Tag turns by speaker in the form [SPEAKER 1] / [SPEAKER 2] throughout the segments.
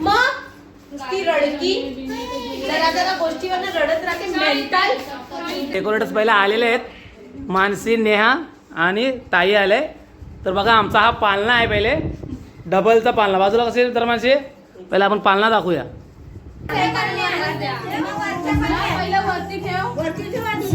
[SPEAKER 1] मग ती रडकी जरा जरा गोष्टीवर रडत राहते मेंटल
[SPEAKER 2] डेकोरेटर्स पहिला आलेले आहेत. मानसी नेहा आणि ताई आले. तर बघा आमचा हा पालना आहे पहिले. डबलचा पालना. बाजूला कसे तर माणसे पहिला आपण पालना दाखवूया.
[SPEAKER 3] वरती ठेव.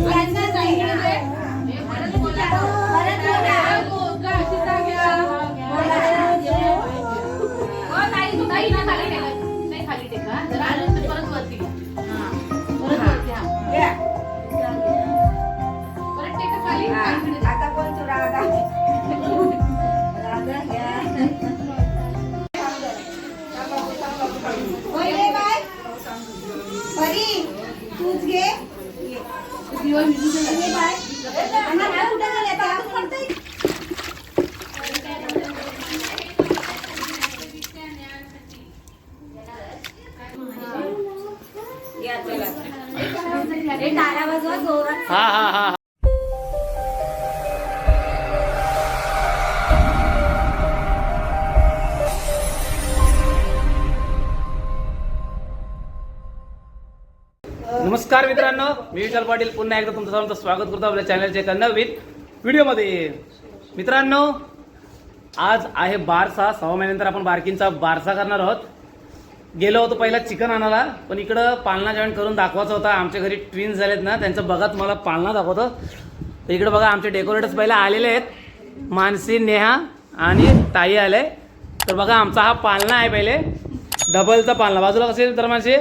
[SPEAKER 2] मी विशाल पाटील. पुन्हा एकदा तुमचं सर्वांचं स्वागत करतो आपल्या चॅनलच्या एका नवीन व्हिडिओमध्ये मित्रांनो आज आहे बारसा. सहा महिन्यानंतर आपण बारकींचा बारसा करणार आहोत. गेलो होतो पहिला चिकन आणायला पण इकडं पालना जॉईन करून दाखवायचा होता. आमच्या घरी ट्विन्स झालेत ना त्यांचं बघा तुम्हाला पालना दाखवतो. तर इकडं बघा आमचे डेकोरेटर्स पहिला आलेले आहेत. मानसी नेहा आणि ताई आले. तर बघा आमचा हा पालना आहे पहिले. डबलचा पालना. बाजूला कसे तर माझे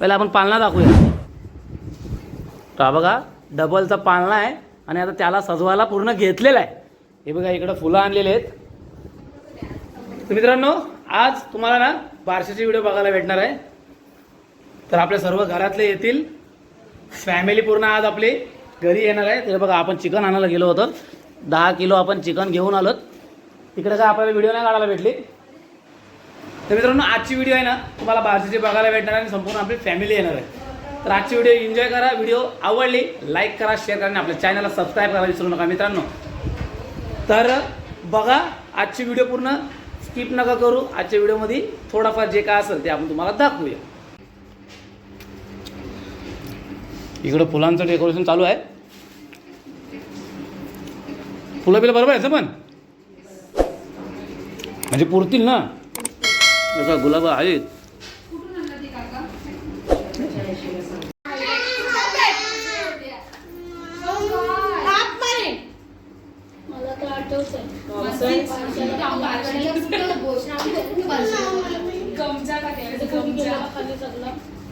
[SPEAKER 2] पहिला आपण पालना दाखवूया. तर हा बघा डबलचा पालना आहे आणि आता त्याला सजवायला पूर्ण घेतलेला आहे. हे बघा इकडं फुलं आणलेले आहेत. तर मित्रांनो आज तुम्हाला ना बारशाचे व्हिडिओ बघायला भेटणार आहे. तर आपल्या सर्व घरातले येतील. फॅमिली पूर्ण आज आपली घरी येणार आहे. तर बघा आपण चिकन आणायला गेलो होतो. दहा किलो आपण चिकन घेऊन आलोत. तिकडे काय आपल्याला व्हिडिओ नाही काढायला भेटली? तर मित्रांनो आजची व्हिडिओ आहे ना तुम्हाला बारशाची बघायला भेटणार आहे आणि संपूर्ण आपली फॅमिली येणार आहे. तर आजची व्हिडिओ एन्जॉय करा. व्हिडिओ आवडली लाईक करा शेअर करा आणि आपल्या चॅनलला सबस्क्राईब करायला विसरू नका मित्रांनो. तर बघा आजची व्हिडिओ पूर्ण स्किप नका करू. आजच्या व्हिडिओमध्ये थोडाफार जे काय असेल ते आपण तुम्हाला दाखवूया. इकडं फुलांचं डेकोरेशन चालू आहे. फुलं बिलं बरोबर आहे पण? म्हणजे पुरतील ना? जसं गुलाब आहेत.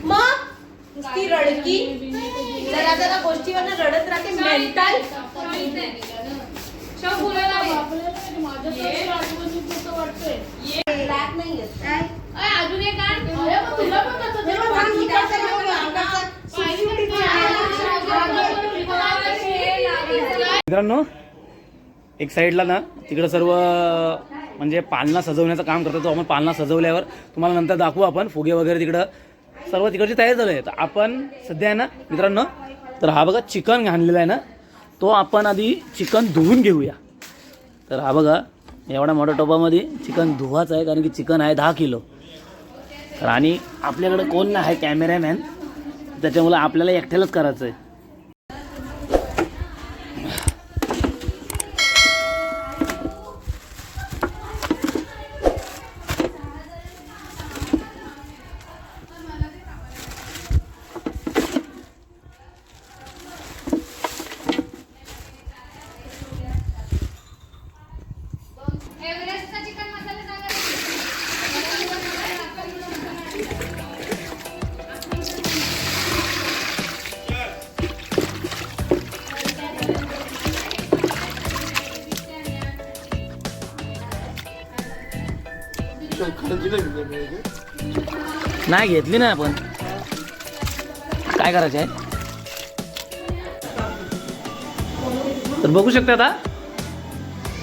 [SPEAKER 1] मग ती रडकी जरा जरा गोष्टीवर रडत राहते मेंटल.
[SPEAKER 3] अजून एक. तुला पण.
[SPEAKER 2] मित्रांनो एक साईडला ना तिकडं सर्व म्हणजे पालना सजवण्याचं काम करतो तो आपण पालना सजवल्यावर तुम्हाला नंतर दाखवू आपण. फुगे वगैरे तिकडं सर्व तिकडची तयारी झाली आहे. तर आपण सध्या आहे ना मित्रांनो तर हा बघा चिकन घाणलेला आहे ना तो आपण आधी चिकन धुवून घेऊया. तर हा बघा एवढ्या मोठ्या टोपामध्ये चिकन धुवाचं आहे कारण की चिकन आहे दहा किलो. तर आणि आपल्याकडे कोण नाही आहे कॅमेरामॅन. त्याच्यामुळं आपल्याला एकट्यालाच करायचं आहे नाही घेतली ना आपण. काय करायचं आहे? तर बघू शकता आता.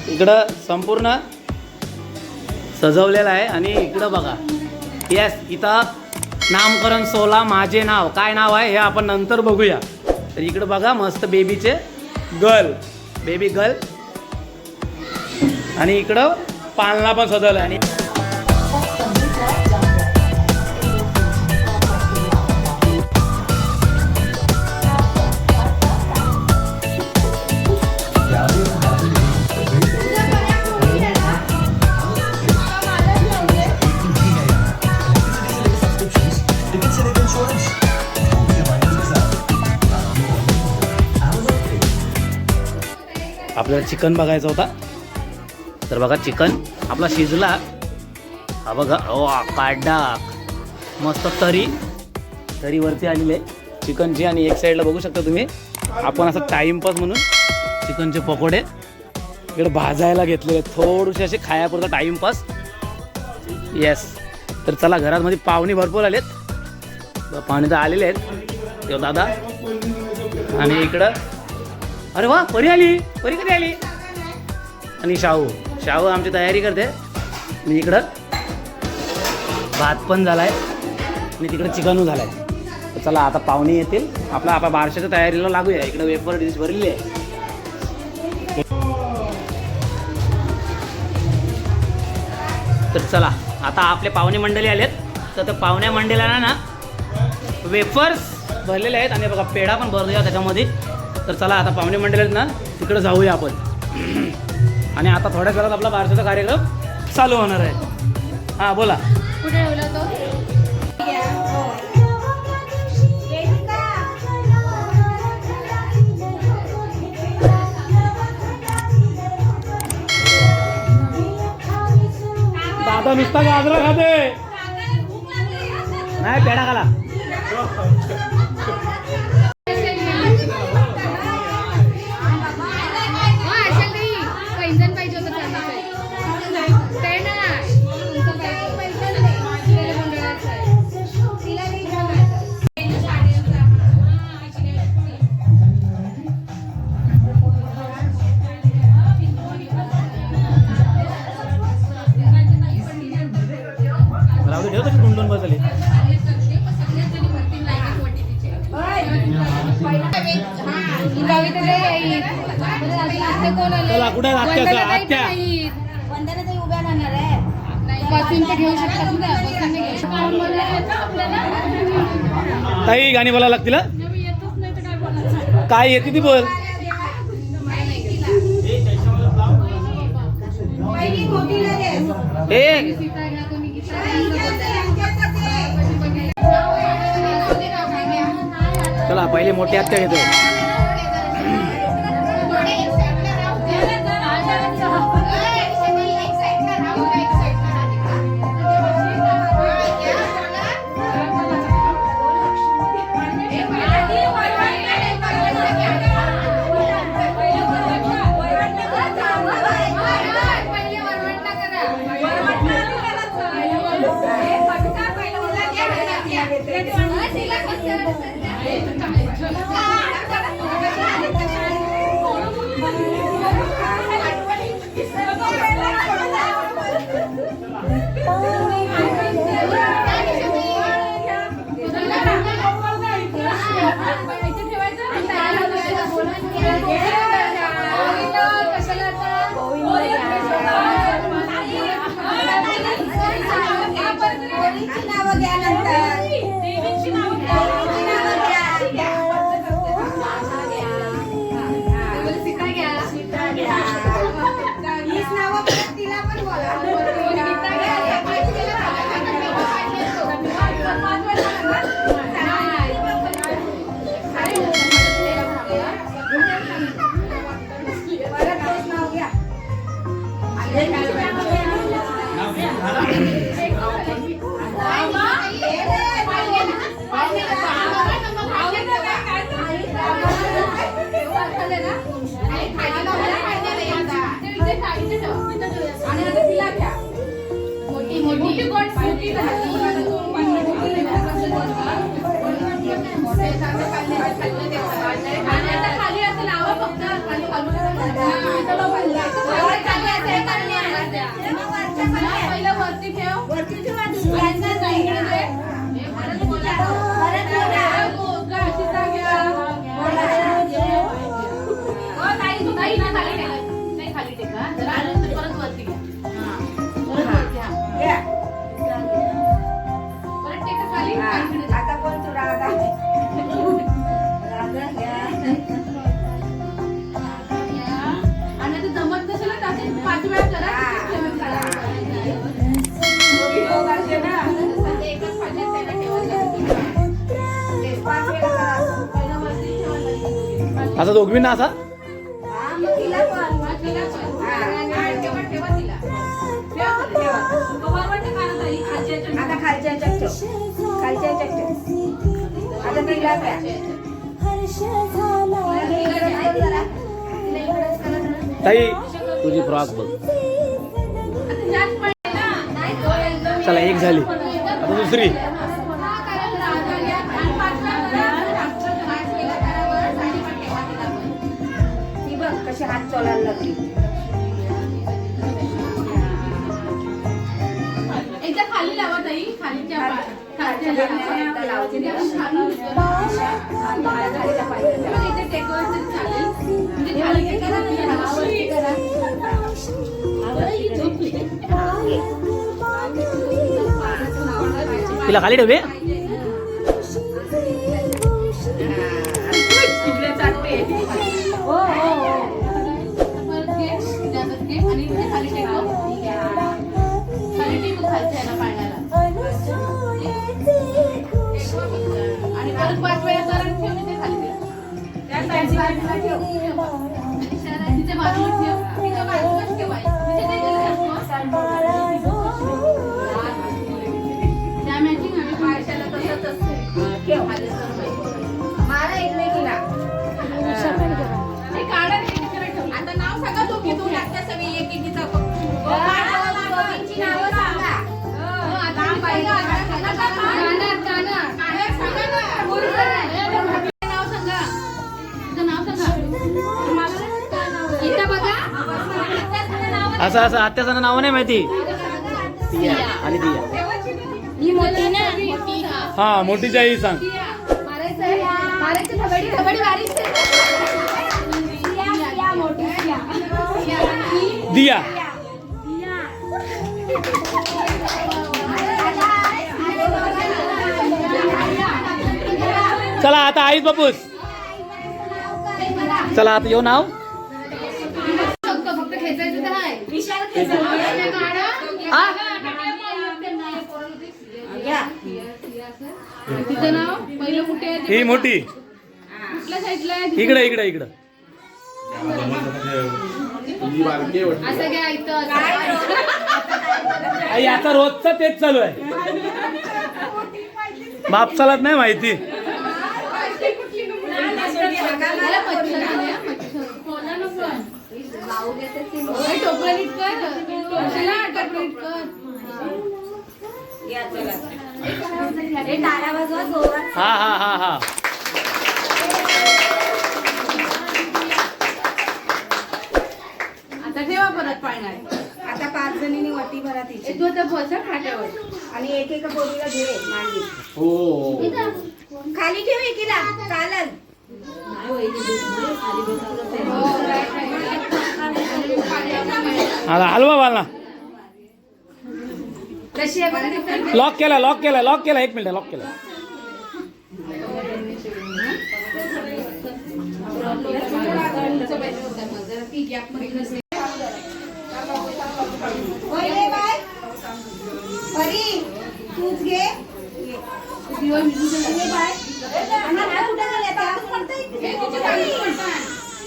[SPEAKER 2] इकडं संपूर्ण सजवलेलं आहे आणि इकडं बघा. येस इथं नामकरण सोला माझे नाव. काय नाव आहे हे आपण नंतर बघूया. तर इकडं बघा मस्त बेबीचे गर्ल बेबी गर्ल आणि इकडं पालना पण सजवलं आणि आपल्याला चिकन बघायचं होता. तर बघा चिकन आपला शिजला. हा बघा ओ काडाक मस्त तरी तरीवरती आलेली आहे. चिकनची आणि एक साईडला बघू शकता तुम्ही. आपण असं टाईमपास म्हणून चिकनचे पकोडे इकडे भाजायला घेतलेले थोडेसे असे खायापुरता टाईमपास येस तर चला घरामध्ये पाहुणे भरपूर आलेत. आहेत पाहुणे तर आलेले आहेत. दादा आणि इकडं अरे वा परी आली परी कधी आली? आणि शाहू शाहू आमची तयारी करते. मी इकडं भात पण झालाय आणि तिकडं चिकनू झालाय. तर चला आता पाहुणे येतील. आपला आपल्या बारशाच्या तयारीला लागूया. इकडं वेपर डिश भरलेली आहे. तर चला आता आपले पाहुणे मंडळी आलेत. तर त्या पाहुण्या मंडळीला ना वेफर्स भरलेले आहेत. आणि बघा पेढा पण भरलेला त्याच्यामध्ये. तर चला आता पाहुणे मंडळी आहेत ना तिकडे जाऊया आपण. आणि आता थोड्याच वेळात आपला बारशाचा कार्यक्रम चालू होणार आहे. हां बोला.
[SPEAKER 3] कुठे ठेवला तो?
[SPEAKER 2] दादा नुसता गाजरा खाते. नाही पेढा खाला.
[SPEAKER 3] ते घेऊ शकतात
[SPEAKER 2] काही गाणी बोलायला लागतील?
[SPEAKER 3] येतच नाही तर काय
[SPEAKER 2] येते ती बोल. चला पहिले मोठी आत्या घेतो.
[SPEAKER 1] पोरीची
[SPEAKER 3] वरती ठेव.
[SPEAKER 1] वरती ठेवा.
[SPEAKER 3] काढा ताई, खालच्या ह्याच्यात.
[SPEAKER 1] आता खालच्या. खालच्या तिला.
[SPEAKER 2] ताई तुझी फ्रॉक बघ. चला एक झाली. आता दुसरी.
[SPEAKER 3] हा,
[SPEAKER 1] हात चोलायला लागली.
[SPEAKER 3] एकदा खाली लावा ताई खालीच्या पा-
[SPEAKER 2] तिला खाली ठेवे
[SPEAKER 1] तिकडे
[SPEAKER 2] असं असं आत्याचं नाव नाही माहिती. दिया आणि दिया.
[SPEAKER 3] ही मोठी ना
[SPEAKER 2] हा आई सांग. दिया. चला आता आईच बापूस. चला आता येऊ नाव.
[SPEAKER 3] तिचं नाव? पहिलं कुठे आहे
[SPEAKER 2] ही मोठी.
[SPEAKER 3] कुठल्या साईडला आहे
[SPEAKER 2] इकडे इकडे इकडं.
[SPEAKER 3] असं घ्या इथं
[SPEAKER 2] आई आता रोजचं तेच चालू आहे. बापसालाच नाही माहिती.
[SPEAKER 3] मला मच्छर आले, हा, मच्छर. कोणा नको आहे? ओय, टोपलं नीट कर. टोपलं टोपलं नीट कर.
[SPEAKER 1] या, चला. हे टाळ्या वाजवा जोरात.
[SPEAKER 2] हा हा हा हा
[SPEAKER 3] आता ठेवा परत पाळण्यात.
[SPEAKER 1] आता पाच जणींनी वटी भरा तिची
[SPEAKER 3] तू आता बसा खाट्यावर.
[SPEAKER 1] आणि एक एका पोरीला घे मांडी
[SPEAKER 2] हो
[SPEAKER 1] खाली ठेव एकीला चालल
[SPEAKER 3] हो, right, right.
[SPEAKER 2] हा हलवा वाला लॉक के लॉक के लॉक के एक मिनट लॉक
[SPEAKER 3] के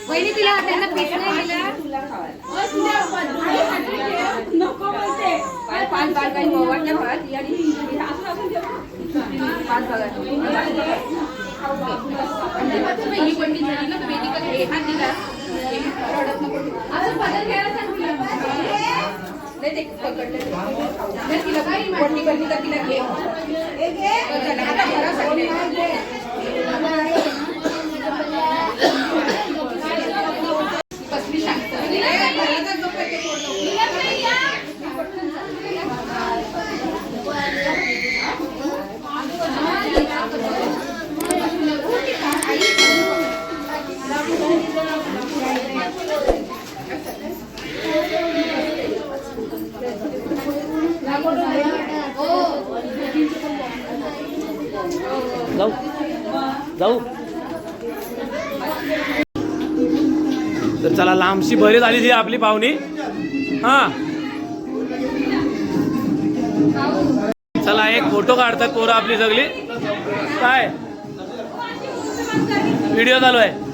[SPEAKER 3] वहिनी तिला त्यांना
[SPEAKER 1] पाच पाच काही मोबाईलच्या भात आणि पाच बघा
[SPEAKER 3] ही पण झाली ना बेटी का हे हात दिला असं घ्यायला नाही ते पकडलं तिला काय कोणी करली का तिला घे आता घरा कसली शांत. तिला काय घराचा जो काही ते सोडलं. तिला नाही या.
[SPEAKER 2] जाऊ. जाऊ. तर चला लांबशी बरी झाली ती आपली पाहुणी. हा. चला एक फोटो काढतात पोरं आपली सगळी. काय? व्हिडिओ चालू आहे.